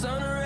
sunrise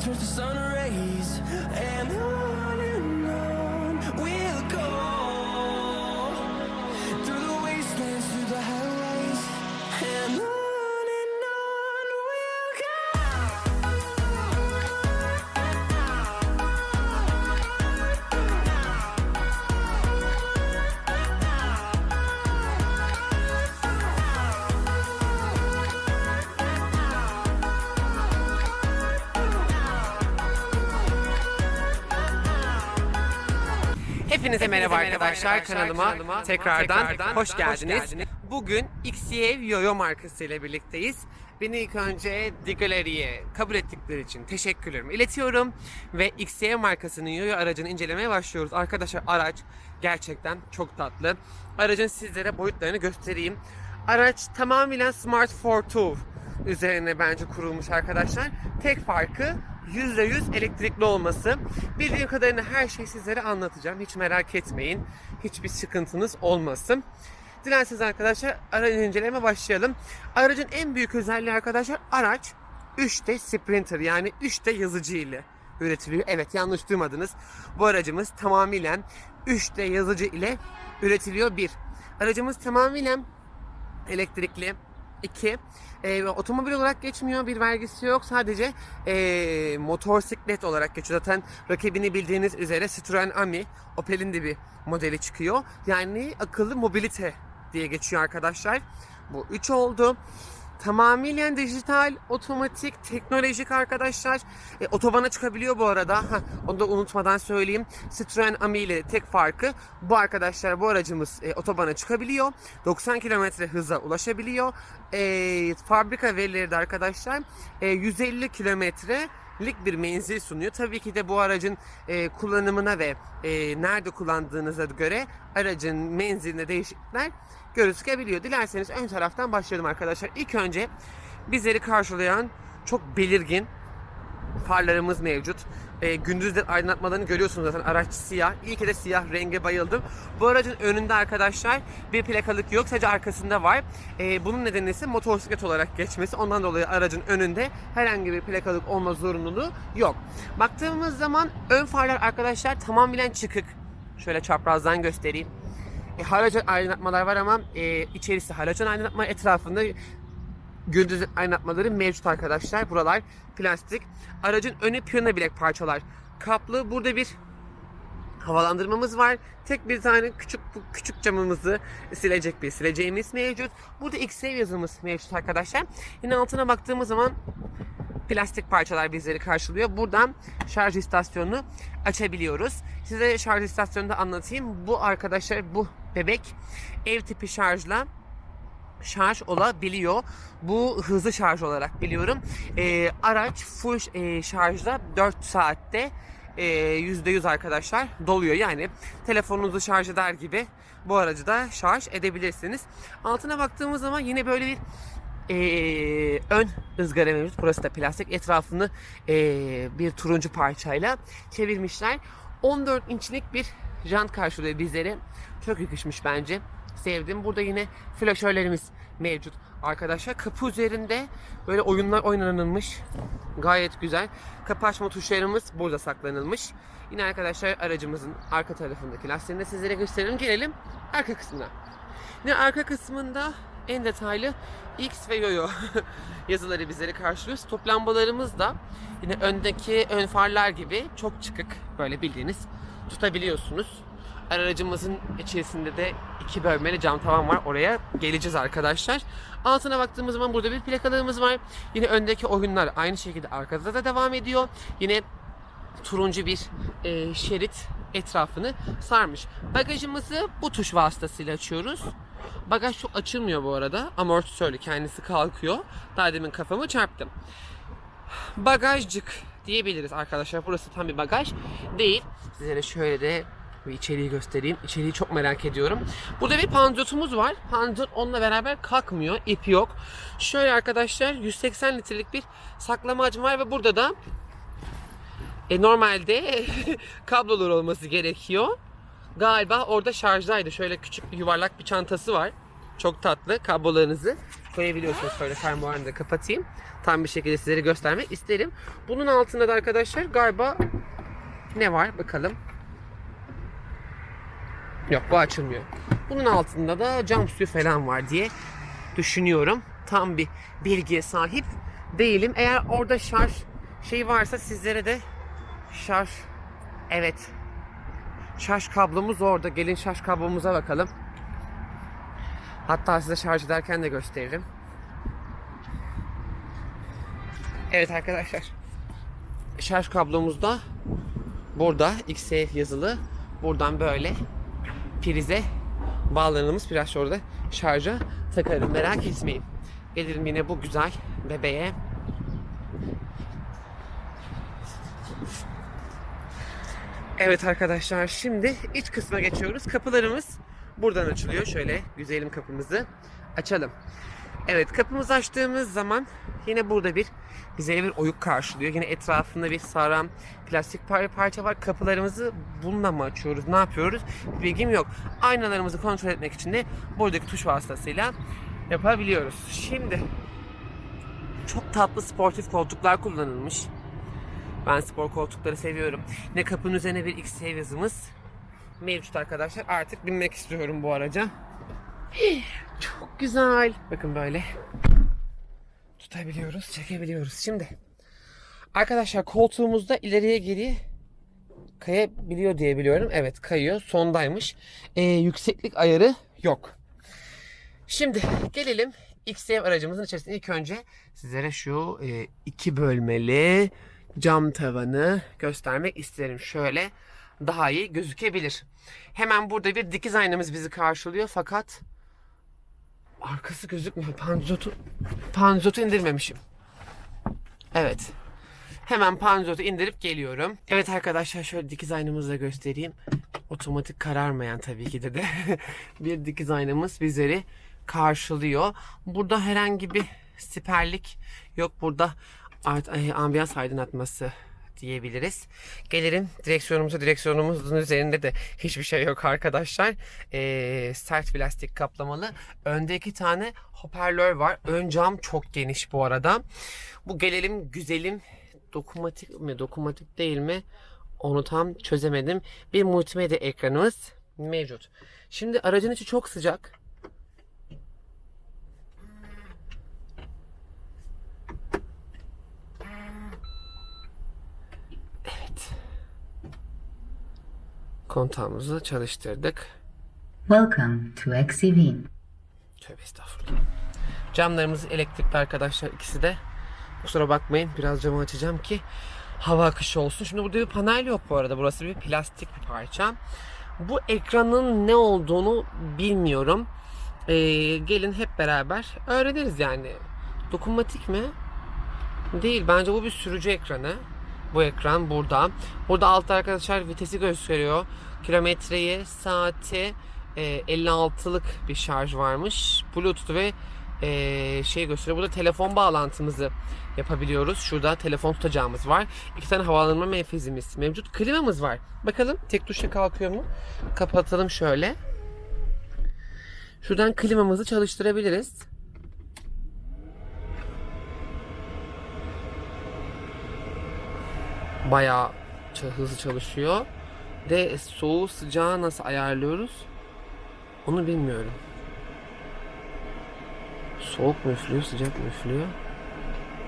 through the sun rays and arkadaşlar kanalıma tekrardan hoş geldiniz. Bugün XYev Yoyo markası ile birlikteyiz. Beni ilk önce Digaleri'ye kabul ettikleri için teşekkürlerimi iletiyorum ve XYev markasının Yoyo aracını incelemeye başlıyoruz. Arkadaşlar araç gerçekten çok tatlı. Aracın sizlere boyutlarını göstereyim. Araç tamamen Smart for Tour üzerine bence kurulmuş arkadaşlar. Tek farkı %100 elektrikli olması. Bildiğim kadarıyla her şeyi sizlere anlatacağım. Hiç merak etmeyin. Hiçbir sıkıntınız olmasın. Dilerseniz arkadaşlar aracın inceleme başlayalım. Aracın en büyük özelliği arkadaşlar araç 3D Sprinter yani 3D yazıcı ile üretiliyor. Evet yanlış duymadınız. Bu aracımız tamamen 3D yazıcı ile üretiliyor. Bir. Aracımız tamamen elektrikli. 2. E, otomobil olarak geçmiyor. Bir vergisi yok. Sadece e, motosiklet olarak geçiyor. Zaten rakibini bildiğiniz üzere Citroen Ami, Opel'in de bir modeli çıkıyor. Yani akıllı mobilite diye geçiyor arkadaşlar. Bu 3 oldu. Tamamen dijital, otomatik, teknolojik arkadaşlar. E, otobana çıkabiliyor bu arada. Heh, onu da unutmadan söyleyeyim. Citroen Ami ile tek farkı bu arkadaşlar bu aracımız e, otobana çıkabiliyor. 90 km hıza ulaşabiliyor. E, fabrika verileri de arkadaşlar e, 150 kilometre lik bir menzil sunuyor. Tabii ki de bu aracın e, kullanımına ve e, nerede kullandığınıza göre aracın menziline değişiklikler gözükebiliyor. Dilerseniz ön taraftan başlayalım arkadaşlar. İlk önce bizleri karşılayan çok belirgin farlarımız mevcut. E, gündüzleri aydınlatmalarını görüyorsunuz zaten araç siyah. İyi ki de siyah renge bayıldım. Bu aracın önünde arkadaşlar bir plakalık yok sadece arkasında var. E, bunun nedeni ise motosiklet olarak geçmesi. Ondan dolayı aracın önünde herhangi bir plakalık olma zorunluluğu yok. Baktığımız zaman ön farlar arkadaşlar tamamen çıkık. Şöyle çaprazdan göstereyim. E, halojen aydınlatmalar var ama e, içerisi halojen aydınlatma etrafında gündüz aydınlatmaları mevcut arkadaşlar. Buralar plastik. Aracın önü piyano bilek parçalar. Kaplı. Burada bir havalandırmamız var. Tek bir tane küçük küçük camımızı silecek bir sileceğimiz mevcut. Burada XV yazımız mevcut arkadaşlar. Yine altına baktığımız zaman plastik parçalar bizleri karşılıyor. Buradan şarj istasyonunu açabiliyoruz. Size şarj istasyonunu da anlatayım. Bu arkadaşlar bu bebek ev tipi şarjla şarj olabiliyor. Bu hızlı şarj olarak biliyorum. Ee, araç full e, şarjda 4 saatte e, %100 arkadaşlar doluyor. Yani telefonunuzu şarj eder gibi bu aracı da şarj edebilirsiniz. Altına baktığımız zaman yine böyle bir e, ön ızgara mevcut. Burası da plastik. Etrafını e, bir turuncu parçayla çevirmişler. 14 inçlik bir jant karşılıyor bizlere. Çok yakışmış bence. Sevdim. Burada yine flaşörlerimiz mevcut. Arkadaşlar kapı üzerinde böyle oyunlar oynanılmış. Gayet güzel. Kapı açma tuşlarımız burada saklanılmış. Yine arkadaşlar aracımızın arka tarafındaki lastiklerini de sizlere gösterelim. Gelelim arka kısmına. Yine arka kısmında en detaylı X ve Yoyo yazıları bizleri karşılıyor. Stop lambalarımız da yine öndeki ön farlar gibi çok çıkık böyle bildiğiniz tutabiliyorsunuz. Aracımızın içerisinde de iki bölmeli cam tavan var. Oraya geleceğiz arkadaşlar. Altına baktığımız zaman burada bir plakalığımız var. Yine öndeki oyunlar aynı şekilde arkada da devam ediyor. Yine turuncu bir e, şerit etrafını sarmış. Bagajımızı bu tuş vasıtasıyla açıyoruz. Bagaj çok açılmıyor bu arada. Amortisörlü kendisi kalkıyor. Daha demin kafamı çarptım. Bagajcık diyebiliriz arkadaşlar. Burası tam bir bagaj değil. Sizlere şöyle de bir içeriği göstereyim. İçeriği çok merak ediyorum. Burada bir panzotumuz var. Panzot onunla beraber kalkmıyor. ipi yok. Şöyle arkadaşlar 180 litrelik bir saklama hacmi var ve burada da e, normalde kablolar olması gerekiyor. Galiba orada şarjdaydı. Şöyle küçük bir yuvarlak bir çantası var. Çok tatlı. Kablolarınızı koyabiliyorsunuz. Şöyle fermuarını da kapatayım. Tam bir şekilde sizlere göstermek isterim. Bunun altında da arkadaşlar galiba ne var bakalım. Yok bu açılmıyor. Bunun altında da cam suyu falan var diye düşünüyorum. Tam bir bilgiye sahip değilim. Eğer orada şarj şey varsa sizlere de şarj evet şarj kablomuz orada. Gelin şarj kablomuza bakalım. Hatta size şarj ederken de gösteririm. Evet arkadaşlar. Şarj kablomuz da burada XE yazılı. Buradan böyle prize bağlanırımız biraz orada şarja takarım. Merak etmeyin. Gelirim yine bu güzel bebeğe. Evet arkadaşlar şimdi iç kısma geçiyoruz. Kapılarımız buradan açılıyor. Şöyle güzelim kapımızı açalım. Evet kapımızı açtığımız zaman yine burada bir bize bir oyuk karşılıyor. Yine etrafında bir saran plastik par- parça var. Kapılarımızı bununla mı açıyoruz? Ne yapıyoruz? Bilgim yok. Aynalarımızı kontrol etmek için de buradaki tuş vasıtasıyla yapabiliyoruz. Şimdi çok tatlı sportif koltuklar kullanılmış. Ben spor koltukları seviyorum. Ne kapının üzerine bir X yazımız mevcut arkadaşlar. Artık binmek istiyorum bu araca. Çok güzel. Bakın böyle. Tutabiliyoruz, çekebiliyoruz. Şimdi arkadaşlar koltuğumuzda ileriye geriye kayabiliyor diye biliyorum. Evet kayıyor. Sondaymış. Ee, yükseklik ayarı yok. Şimdi gelelim XTM aracımızın içerisinde ilk önce sizlere şu e, iki bölmeli cam tavanı göstermek isterim. Şöyle daha iyi gözükebilir. Hemen burada bir dikiz aynamız bizi karşılıyor fakat arkası gözükmüyor. Panzotu, panzotu indirmemişim. Evet. Hemen panzotu indirip geliyorum. Evet arkadaşlar şöyle dikiz aynamızı da göstereyim. Otomatik kararmayan tabii ki de de bir dikiz aynamız bizleri karşılıyor. Burada herhangi bir siperlik yok. Burada art, e, ambiyans aydınlatması diyebiliriz. Gelirim direksiyonumuza. Direksiyonumuzun üzerinde de hiçbir şey yok arkadaşlar. Ee, sert plastik kaplamalı. Önde iki tane hoparlör var. Ön cam çok geniş bu arada. Bu gelelim güzelim dokunmatik mi dokunmatik değil mi onu tam çözemedim. Bir multimedya ekranımız mevcut. Şimdi aracın içi çok sıcak. Kontağımızı çalıştırdık. Welcome to XCV. Tövbe estağfurullah. Camlarımız elektrikli arkadaşlar ikisi de. Kusura bakmayın biraz camı açacağım ki hava akışı olsun. Şimdi burada bir panel yok bu arada. Burası bir plastik bir parça. Bu ekranın ne olduğunu bilmiyorum. Ee, gelin hep beraber öğreniriz yani. Dokunmatik mi? Değil. Bence bu bir sürücü ekranı. Bu ekran burada. Burada altta arkadaşlar vitesi gösteriyor. Kilometreyi, saati, e, 56'lık bir şarj varmış. Bluetooth ve e, şey gösteriyor. Burada telefon bağlantımızı yapabiliyoruz. Şurada telefon tutacağımız var. İki tane havalandırma menfezimiz mevcut. Klimamız var. Bakalım tek tuşla kalkıyor mu? Kapatalım şöyle. Şuradan klimamızı çalıştırabiliriz. Bayağı hızlı çalışıyor. De soğuğu sıcağı nasıl ayarlıyoruz? Onu bilmiyorum. Soğuk mu üflüyor, sıcak mı üflüyor?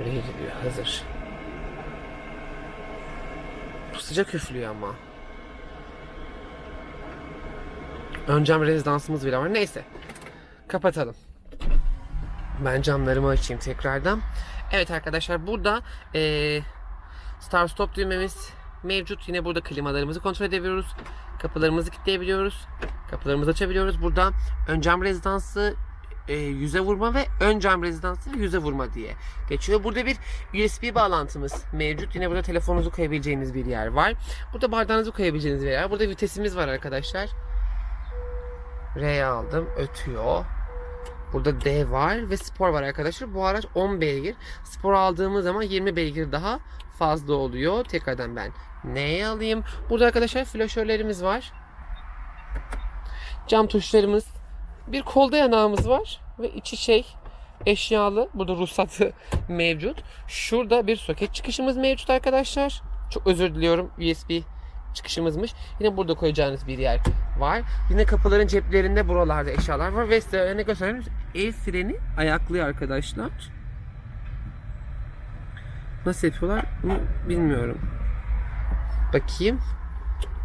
Ready diyor, hazır. Bu sıcak üflüyor ama. Ön cam rezidansımız bile var. Neyse. Kapatalım. Ben camlarımı açayım tekrardan. Evet arkadaşlar burada eee Start Stop düğmemiz mevcut. Yine burada klimalarımızı kontrol edebiliyoruz. Kapılarımızı kilitleyebiliyoruz. Kapılarımızı açabiliyoruz. Burada ön cam rezidansı e, yüze vurma ve ön cam rezidansı yüze vurma diye geçiyor. Burada bir USB bağlantımız mevcut. Yine burada telefonunuzu koyabileceğiniz bir yer var. Burada bardağınızı koyabileceğiniz bir yer. Burada vitesimiz var arkadaşlar. R'ye aldım. Ötüyor. Burada D var ve spor var arkadaşlar. Bu araç 10 beygir. Spor aldığımız zaman 20 beygir daha fazla oluyor. Tekrardan ben N'ye alayım. Burada arkadaşlar flaşörlerimiz var. Cam tuşlarımız. Bir kolda yanağımız var. Ve içi şey eşyalı. Burada ruhsatı mevcut. Şurada bir soket çıkışımız mevcut arkadaşlar. Çok özür diliyorum. USB çıkışımızmış. Yine burada koyacağınız bir yer var. Yine kapıların ceplerinde buralarda eşyalar var. Ve size ne göstereyim? El freni ayaklıyor arkadaşlar. Nasıl yapıyorlar? Bunu bilmiyorum. Bakayım.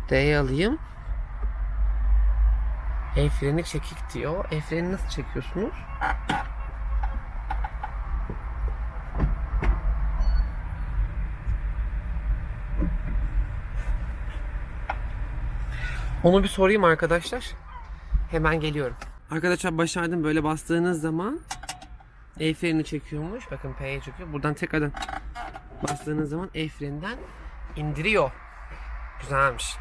D'ye alayım. El freni çekik diyor. El freni nasıl çekiyorsunuz? Onu bir sorayım arkadaşlar. Hemen geliyorum. Arkadaşlar başardım böyle bastığınız zaman el freni çekiyormuş. Bakın P'ye çekiyor. Buradan tekrardan bastığınız zaman el freninden indiriyor. Güzelmiş.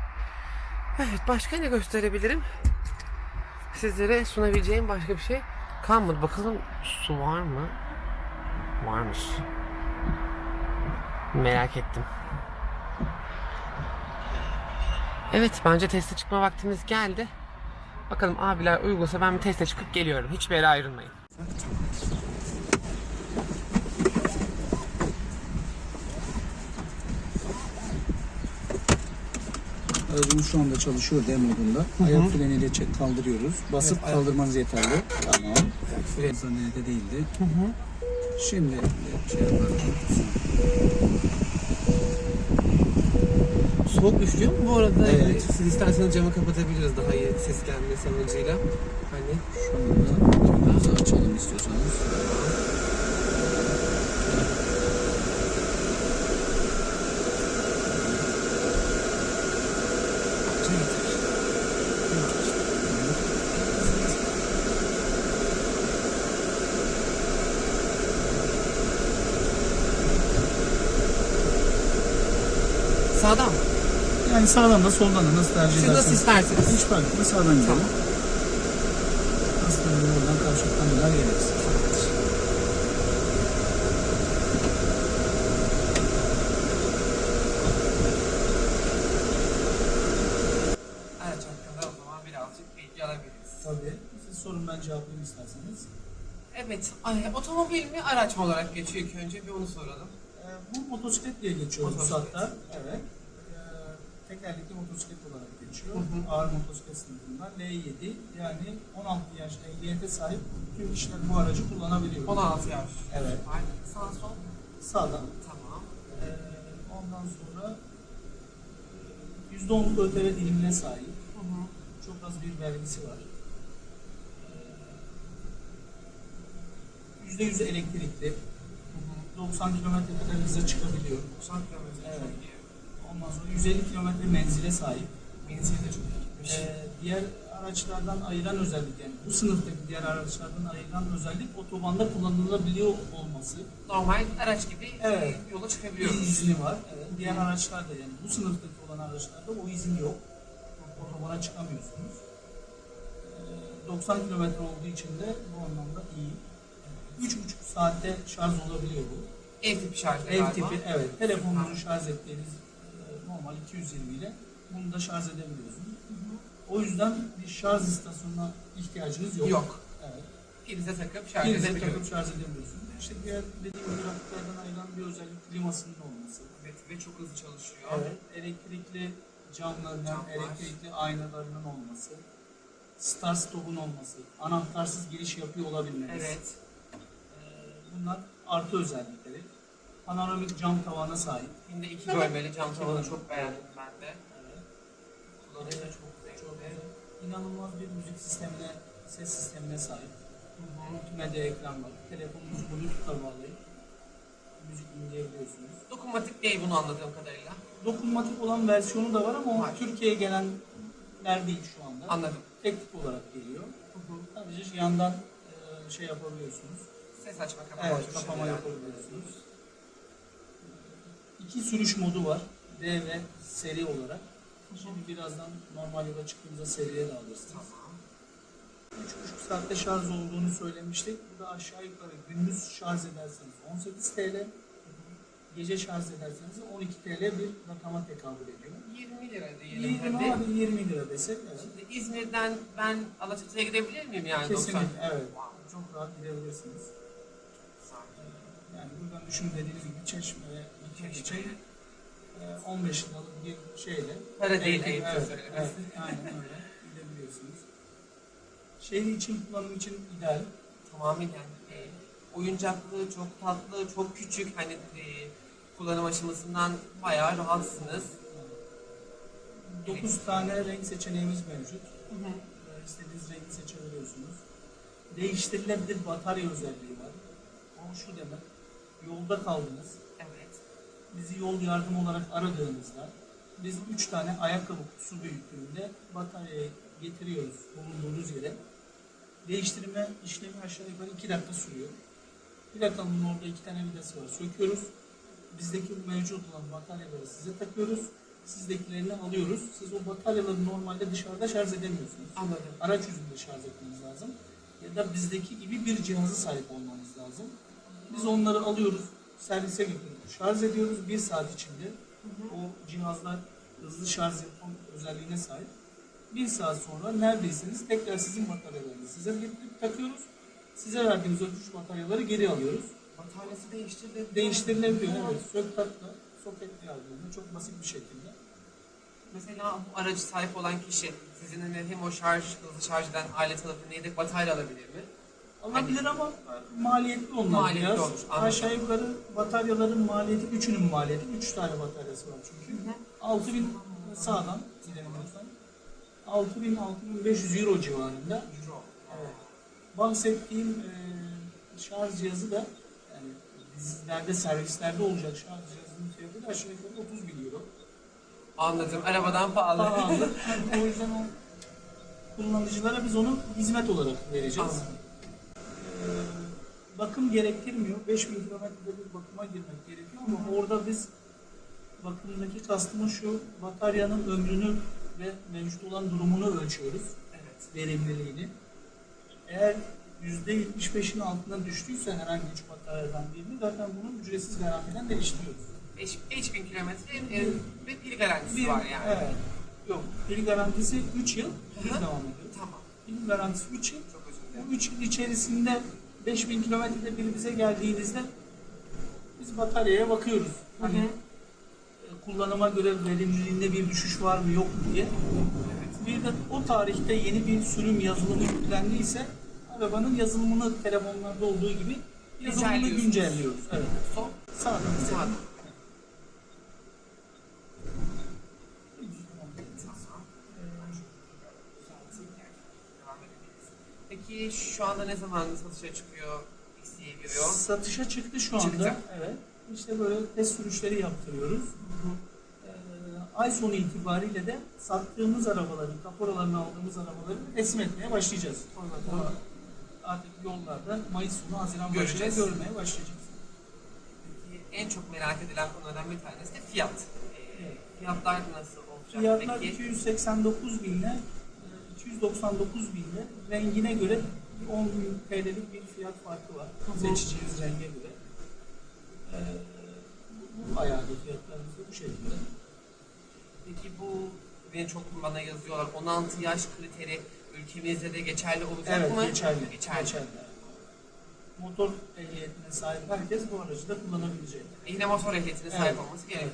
Evet başka ne gösterebilirim? Sizlere sunabileceğim başka bir şey kalmadı. Bakalım su var mı? Varmış. Merak ettim. Evet bence teste çıkma vaktimiz geldi. Bakalım abiler uygunsa ben bir teste çıkıp geliyorum. Hiçbir yere ayrılmayın. Aracımız şu anda çalışıyor D modunda. Ayak freniyle çek kaldırıyoruz. Basıp kaldırmanız yeterli. Tamam. Fren zannede değildi. Şimdi şey yapalım. Soğuk üflüyor mu bu arada? Evet. Siz isterseniz camı kapatabiliriz daha iyi ses gelmesi amacıyla. Hani Şu anda açalım istiyorsanız. Mı? Yani sağdan da soldan da nasıl tercih Siz ederseniz. nasıl isterseniz. Hiç fark etmez sağdan gidelim. Aslında buradan kavşaktan kadar geliriz. Araç hakkında o zaman birazcık bilgi alabiliriz. Tabii. Siz sorun ben cevaplayayım isterseniz. Evet, ay, otomobil mi araç mı olarak geçiyor ilk önce bir onu soralım. Ee, bu motosiklet diye geçiyor bu Motosiklet. Evet. Ee, tekerlekli motosiklet olarak geçiyor. Ağır motosiklet sınıfından L7 yani 16 yaş ehliyete sahip tüm kişiler bu aracı kullanabiliyor. 16 yaş. Evet. Var. Sağ sol. Sağdan. Tamam. Ee, ondan sonra e, %10'luk ÖTV dilimine sahip. Çok az bir vergisi var. Ee, %100 elektrikli. 90 kilometre kadar hıza çıkabiliyor. 90 kilometre Evet. çok iyi. Ondan sonra 150 kilometre menzile sahip. Menzili de çok iyi. Ee, diğer araçlardan ayıran özellik yani bu sınıftaki diğer araçlardan ayıran özellik otobanda kullanılabiliyor olması. Normal araç gibi Evet. yola Bir çıkabiliyoruz. izni var. Evet. Diğer araçlarda yani bu sınıftaki olan araçlarda o izin yok. Otobana çıkamıyorsunuz. Ee, 90 kilometre olduğu için de bu anlamda iyi. 3,5 saatte şarj olabiliyor bu. Ev tipi şarjlı Ev galiba. tipi evet. Telefonunuzu şarj ettiğiniz normal 220 ile bunu da şarj edebiliyorsunuz. O yüzden bir şarj istasyonuna ihtiyacınız yok. Yok. Evet. Prize takıp şarj şarj edebiliyorsunuz. İşte diğer dediğim gibi grafiklerden ayrılan bir özellik klimasının olması. Evet, ve çok hızlı çalışıyor. Evet. Elektrikli camlarının, Camlar. elektrikli aynalarının olması. Start stop'un olması. Anahtarsız giriş yapıyor olabilmeniz. Evet. Ee, Bunlar artı özellikleri. Panoramik cam tavana sahip. Yine iki bölmeli cam tavanı çok beğendim ben de. Evet. Kullanımı da çok zevkli. güzel. İnanılmaz bir müzik sistemine, ses sistemine sahip. Multimedya ekran var. Telefonunuzu Bluetooth'la bağlayıp müzik dinleyebiliyorsunuz. Dokunmatik değil bunu anladığım kadarıyla. Dokunmatik olan versiyonu da var ama o. Türkiye'ye gelenler değil şu anda. Anladım. Tek tip olarak geliyor. Sadece yandan e, şey yapabiliyorsunuz. Ses açma kapama Evet, kapama yapabiliyorsunuz. İki sürüş modu var. D ve seri olarak. Şimdi birazdan normal yola çıktığımızda seriye de alırsınız. Tamam. 3,5 saatte şarj olduğunu söylemiştik. Bu da aşağı yukarı gündüz şarj ederseniz 18 TL, gece şarj ederseniz 12 TL bir rakama tekabül ediyor. 20 lira diyelim 20 hadi. hadi 20 lira desek evet. Şimdi İzmir'den ben Alaçatı'ya gidebilir miyim yani? Kesinlikle 90? evet. Çok rahat gidebilirsiniz. Yani buradan düşün dediğiniz gibi Çeşme'ye için Çeşme'ye. e, 15 liralık bir şeyle değil, Evet, evet, evet, aynen öyle gidebiliyorsunuz. Şehir için kullanım için ideal. Tamamen yani e, oyuncaklı, çok tatlı, çok küçük hani e, kullanım aşamasından bayağı rahatsınız. 9 tane renk seçeneğimiz mevcut. Ee, İstediğiniz rengi seçebiliyorsunuz. Değiştirilebilir batarya özelliği var. O şu demek, yolda kaldınız. Bizi yol yardım olarak aradığınızda biz 3 tane ayakkabı kutusu büyüklüğünde bataryayı getiriyoruz bulunduğunuz yere. Değiştirme işlemi aşağı yukarı 2 dakika sürüyor. Plakanın orada iki tane vidası var. Söküyoruz. Bizdeki mevcut olan bataryaları size takıyoruz. Sizdekilerini alıyoruz. Siz o bataryaları normalde dışarıda şarj edemiyorsunuz. Anladım. Araç yüzünde şarj etmeniz lazım. Ya da bizdeki gibi bir cihazı sahip olmanız lazım. Biz onları alıyoruz, servise götürüyoruz, şarj ediyoruz bir saat içinde. O cihazlar hızlı şarj yapma özelliğine sahip. Bir saat sonra neredeyseniz tekrar sizin bataryalarınızı size getirip takıyoruz. Size verdiğimiz güç bataryaları geri alıyoruz. Bataryası değiştirilebiliyor. Değiştirilebiliyor. Evet, sök takla, soketle yardımıyla çok basit bir şekilde. Mesela bu aracı sahip olan kişi sizin hani hem o şarj, hızlı şarj eden alet alıp yedek batarya alabilir mi? Alabilir ama maliyetli onlar Maliyetli biraz. anladım. Aşağı yukarı bataryaların maliyeti, üçünün maliyeti, üç tane bataryası var çünkü. 6000 sağdan gidemiyorsan 6000 6500 euro civarında. Euro. Evet. Bahsettiğim e, şarj cihazı da yani dizilerde, servislerde olacak şarj cihazının fiyatı da aşağı yukarı 30 bin euro. Anladım. Arabadan pahalı. Pahalı. Yani o yüzden o kullanıcılara biz onu hizmet olarak vereceğiz. Anladım. Bakım gerektirmiyor. 5000 kilometrede bir bakıma girmek gerekiyor ama orada biz bakımdaki kastımız şu bataryanın ömrünü ve mevcut olan durumunu ölçüyoruz. Evet. Verimliliğini. Eğer %75'in altına düştüyse herhangi bir bataryadan birini zaten bunu ücretsiz garantiden değiştiriyoruz. 5 5000 kilometre ve pil garantisi Bir- var yani. Evet. Yok. Pil garantisi 3 yıl. Düz Hı hı. devam ediyor. Tamam. Pil garantisi 3 yıl. Çok özür dilerim. Bu 3 yıl içerisinde 5000 kilometrede biri bize geldiğinizde biz bataryaya bakıyoruz. Hani e, kullanıma göre verimliliğinde bir düşüş var mı yok mu diye. Bir de o tarihte yeni bir sürüm yazılımı yüklendiyse arabanın yazılımını telefonlarda olduğu gibi yazılımını güncelliyoruz. Evet. Son Sağdan sağdan. Peki şu anda ne zaman satışa çıkıyor Yo? Satışa çıktı şu anda. Çıktı. Evet. İşte böyle test sürüşleri yaptırıyoruz. Ee, ay sonu itibariyle de sattığımız arabaların, kaporalarını aldığımız arabaları teslim etmeye başlayacağız. Ama artık yollarda Mayıs sonu, Haziran başında Göreceğiz. görmeye başlayacağız. Peki, en çok merak edilen konulardan bir tanesi de fiyat. Ee, fiyatlar nasıl olacak? Fiyatlar Peki, 289 binle e, 299 binle rengine göre 10 bin TL'lik bir fiyat farkı var. Seçeceğiniz renge göre. Ee, bu, ayarda fiyatlarımız da bu şekilde. peki bu beni çok bana yazıyorlar. 16 yaş kriteri ülkemizde de geçerli olacak Evet, mı? geçerli. Geçerli. Motor ehliyetine sahip herkes bu aracı da kullanabilecek. Yine motor ehliyetine sahip Evet. olması gerekiyor.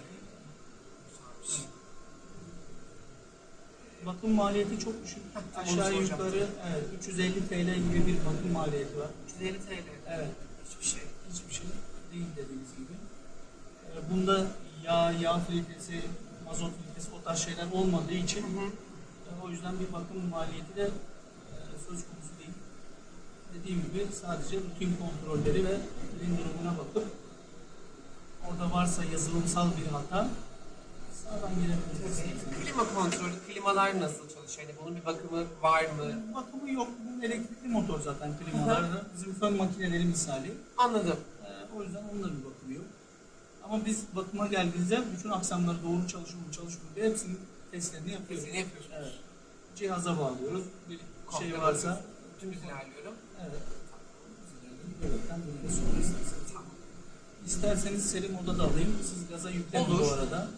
Bakım maliyeti çok düşük. Aşağı yukarı evet, 350 TL gibi bir bakım maliyeti var. 350 TL. Evet. Hiçbir şey. Hiçbir şey değil dediğiniz gibi. Ee, Bunda yağ, yağ filtresi, mazot filtresi o tarz şeyler olmadığı için e, o yüzden bir bakım maliyeti de e, söz konusu değil. Dediğim gibi sadece rutin kontrolleri ve ürün durumuna bakıp orada varsa yazılımsal bir hata. Klima kontrolü, klimalar nasıl çalışıyor? Yani bunun bir bakımı var mı? Bakımı yok. Bu elektrikli motor zaten klimalar. Bizim fön makineleri misali. Anladım. Ee, o yüzden onların bir bakımı yok. Ama biz bakıma geldiğinizde bütün aksamları doğru çalışıyor mu çalışmıyor mu diye hepsinin testlerini yapıyoruz. Testini yapıyorsunuz. Evet. Cihaza bağlıyoruz. Bir Komple şey varsa. Dümdüz ilerliyorum. evet. Böyleten böyle sonra isterseniz. İsterseniz seri moda da alayım. Siz gaza yükleyin Olur. bu arada.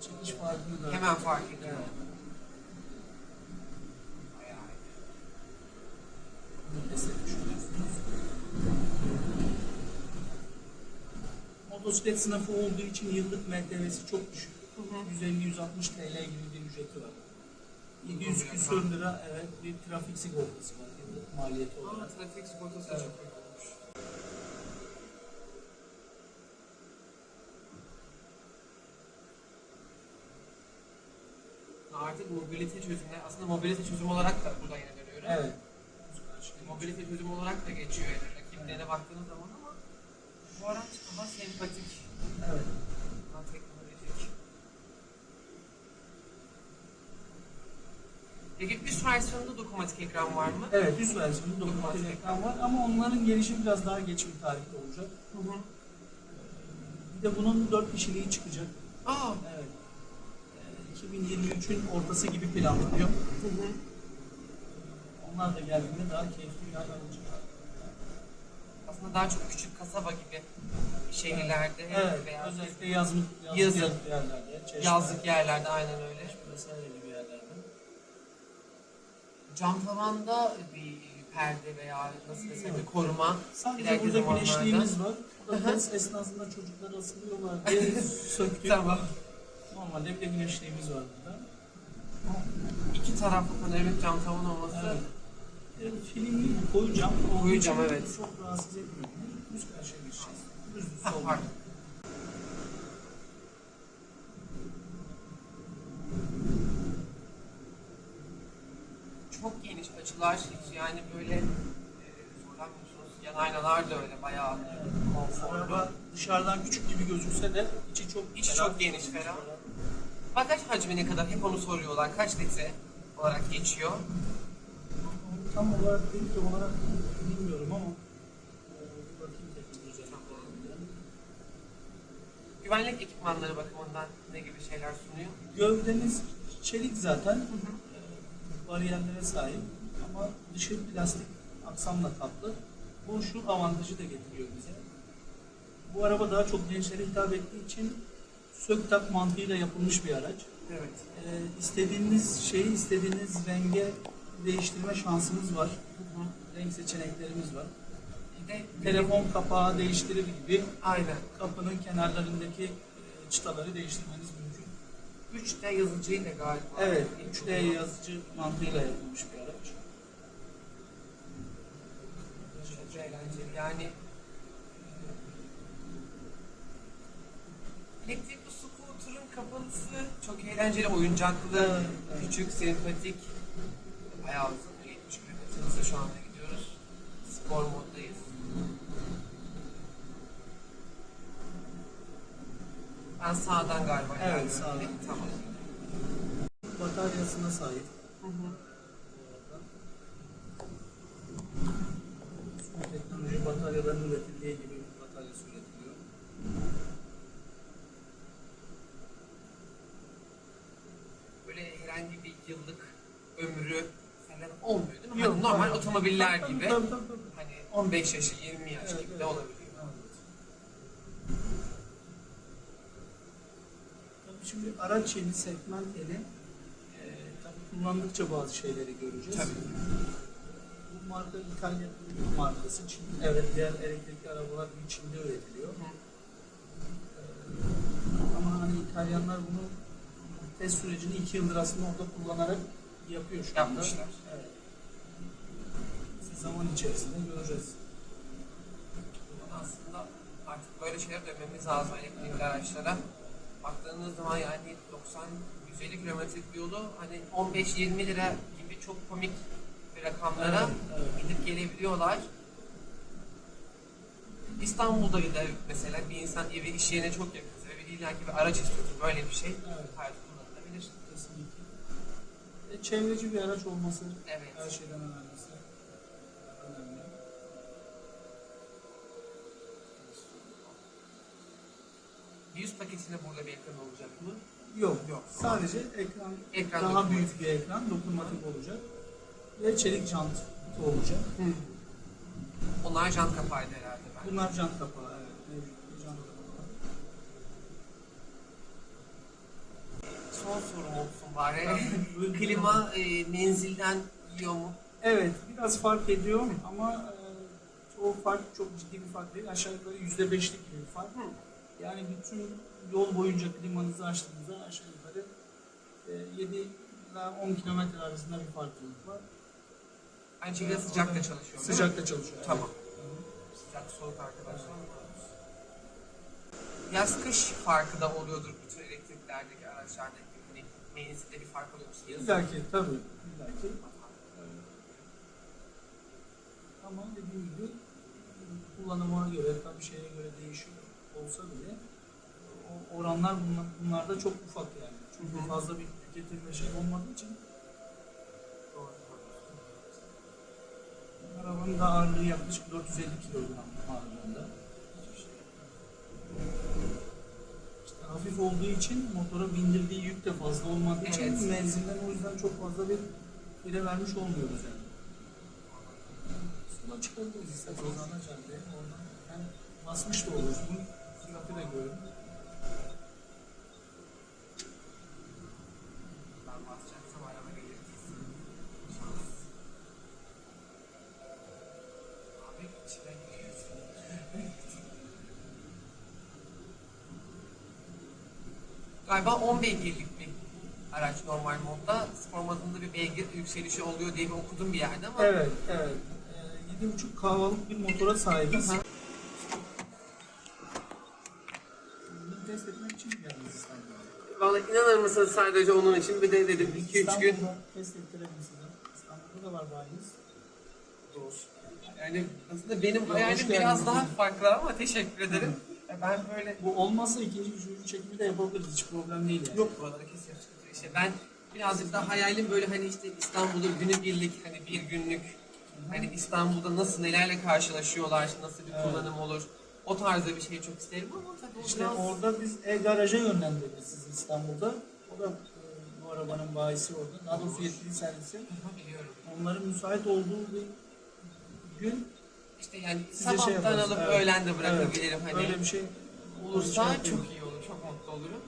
Çekiş farkını da Hemen fark ediyor. Motosiklet sınıfı olduğu için yıllık MTV'si çok düşük. 150-160 TL gibi bir ücreti var. 700 küsur lira evet bir trafik sigortası var yıllık maliyeti Ama olarak. trafik sigortası Evet. çok iyi olmuş. Artık mobilite çözümü, aslında mobilite çözüm olarak da burada yine görüyorum. Evet. Mobilite çözüm olarak da geçiyor yani rakiplerine baktığınız zaman ama bu araç daha sempatik, Evet. daha teknolojik. Peki üst versiyonunda dokunmatik ekran var mı? Evet, üst versiyonu dokunmatik ekran var ama onların gelişi biraz daha geç bir tarihte olacak. Hı hı. Bir de bunun 4 kişiliği çıkacak. Aa, Evet. Ee, 2023'ün ortası gibi planlanıyor. hı hı. Onlar da geldiğinde daha keyifli bir hal alacak. aslında daha çok küçük kasaba gibi şehirlerde Evet, veya özellikle yazlık, yazlık, Yazın. yerlerde, çeşme, yazlık yerlerde aynen öyle. vesaire gibi yerlerde. Cam tavanda bir perde veya nasıl desem bir koruma. Sadece ileriki burada zamanlarda- güneşliğimiz var. O da test esnasında çocuklar asılıyorlar diye söktük. Tamam. Normalde bir de güneşliğimiz var burada. İki taraflı panoramik cam tavan olması Evet. Yani filmli koyu cam Koyu cam, evet. Çok rahatsız etmiyor. Üst karşıya geçeceğiz. Düz düz Ha, sol. Çok geniş açılar hiç yani böyle e, zorlanmıyorsunuz. Yan aynalar da öyle bayağı konforlu. Dışarıdan küçük gibi gözükse de içi çok İçi çok geniş, ferah. Bagaj hacmi ne kadar? Hep onu soruyorlar. Kaç litre olarak geçiyor? Tam olarak litre olarak bilmiyorum ama e. Güvenlik ekipmanları bakımından ne gibi şeyler sunuyor? Gövdeniz çelik zaten. E, bariyerlere sahip ama dışı plastik aksamla kaplı. Bu şu avantajı da getiriyor bize. Bu araba daha çok gençlere hitap ettiği için sök tak mantığıyla yapılmış bir araç. Evet. Ee, istediğiniz şeyi istediğiniz renge değiştirme şansınız var. Renk seçeneklerimiz var. Bir de Telefon kapağı değiştirir gibi aynen. kapının kenarlarındaki e, çıtaları değiştirmeniz mümkün. 3D yazıcıyla galiba. Evet, 3D yazıcı mantığıyla yapılmış bir araç. Çok eğlenceli. Yani e, kapısı çok eğlenceli, oyuncaklı, Evet, evet. küçük, sempatik. Bayağı hızlı, 70 km hızla şu anda gidiyoruz. Spor moddayız. Ben sağdan galiba. Evet, geldim. sağdan. Tamam. Bataryasına sahip. Son teknoloji bataryaların üretildiği gibi bir bataryası üretiliyor. Böyle herhangi bir yıllık ömrü falan olmuyor değil mi? Yok, hani normal tabii. otomobiller Tabii, gibi. tabii, tabii, tabii. Hani 15 yaşı, 20 yaş Evet, gibi evet. de olabiliyor. Evet. Tabii şimdi araç yeni, segment yeni. Ee, tabii kullandıkça bazı şeyleri göreceğiz. Tabii. Bu marka İtalya bir markası. Çin, evet diğer elektrikli arabalar Çin'de üretiliyor. Ee, ama hani İtalyanlar bunu test sürecini iki yıldır aslında orada kullanarak yapıyor şu anda. Yapmışlar. Evet. Biz zaman içerisinde göreceğiz. Aslında artık böyle şeyler dönmemiz lazım elektrikli araçlara. Baktığınız zaman yani 90-150 kilometrelik bir yolu hani 15-20 lira gibi çok komik bir rakamlara Evet, evet. gidip gelebiliyorlar. İstanbul'da gider mesela bir insan evi iş yerine çok yakınsa ve bir illaki bir araç istiyorsa böyle bir şey Evet. Kullanılabilir. Kesinlikle. E, çevreci bir araç olması Evet. her şeyden önemlisi. Önemli. Bir yüz paketinde burada bir ekran olacak mı? Yok. Yok. Sadece ekran, Ekran daha dokunmatik. büyük bir ekran, dokunmatik olacak. Ve çelik jant olacak. Onlar jant kapağıydı herhalde ben. Bunlar jant kapağı. Evet. mevcut bir jant kapağı. Son sorum olsun bari. Buyurun. Klima e, menzilden yiyor mu? Evet, biraz fark ediyor ama e, çoğu fark çok ciddi bir fark değil. Aşağı yukarı yüzde beşlik bir fark. Yani bütün yol boyunca klimanızı açtığınızda aşağı yukarı e, 7 ile 10 kilometre arasında bir farklılık var. Aynı şekilde sıcakta çalışıyor. değil mi? Sıcakta çalışıyor. evet. Tamam. Sıcak soğuk arkadaşlar. Yaz kış farkı da oluyordur bütün elektriklerdeki araçlardaki menzilde bir fark oluyor mu? Yazın. İlla ki tabii. İlla ki. Ama dediğim gibi kullanıma göre, tabii şeye göre değişiyor olsa bile o oranlar bunlar, bunlarda çok ufak yani. Çünkü Hı fazla bir tüketim ve şey olmadığı için arabanın da ağırlığı yaklaşık 450 kilogram ağırlığında. İşte hafif olduğu için motora bindirdiği yük de fazla olmadığı için Evet. menzilden o yüzden çok fazla bir fire vermiş olmuyoruz yani. Sola çıkabiliriz isterseniz ana caddeye. Oradan hem basmış da oluruz. Bunu süratı da görün. Ben basacaksam araba gelir kesin. Şans. Abi içine giriyorsun. Galiba 10 beygirlik bir araç normal modda. Spor modunda bir beygir yükselişi oluyor diye bir okudum bir yerde ama Evet, evet. Ee, 7.5 kahvalık bir motora sahibiz. Hı hı. Bunu test etmek için geldiniz İstanbul'a. Vallahi inanır mısınız sadece onun için bir de dedim 2-3 gün test ettirelim size. İstanbul'da da var bayimiz. Yani aslında benim hayalim biraz daha farklı ama teşekkür ederim. Ya Ben böyle Bu olmazsa ikinci, üçüncü çekimi de yapabiliriz. Hiç problem değil yani. yok buralara kesin sıkıntı. İşte ben birazcık daha hayalim böyle hani işte İstanbul'da günübirlik hani bir günlük hani İstanbul'da nasıl nelerle karşılaşıyorlar, nasıl bir Evet. kullanım olur. O tarzda bir şey çok isterim ama tabii o İşte biraz orada biz e-garaja yönlendirdik sizi İstanbul'da. O da e, bu arabanın bayisi orada. Daha doğrusu yetkili servisi. Aha, biliyorum. Onların müsait olduğu bir gün İşte yani size şey sabahtan yaparız. alıp Evet. öğlen de bırakabilirim Evet. hani. Öyle bir şey olursa şey çok iyi olur, çok mutlu olurum.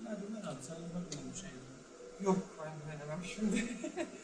Ömer abi sen bir şey. Yok ben güvenemem şimdi.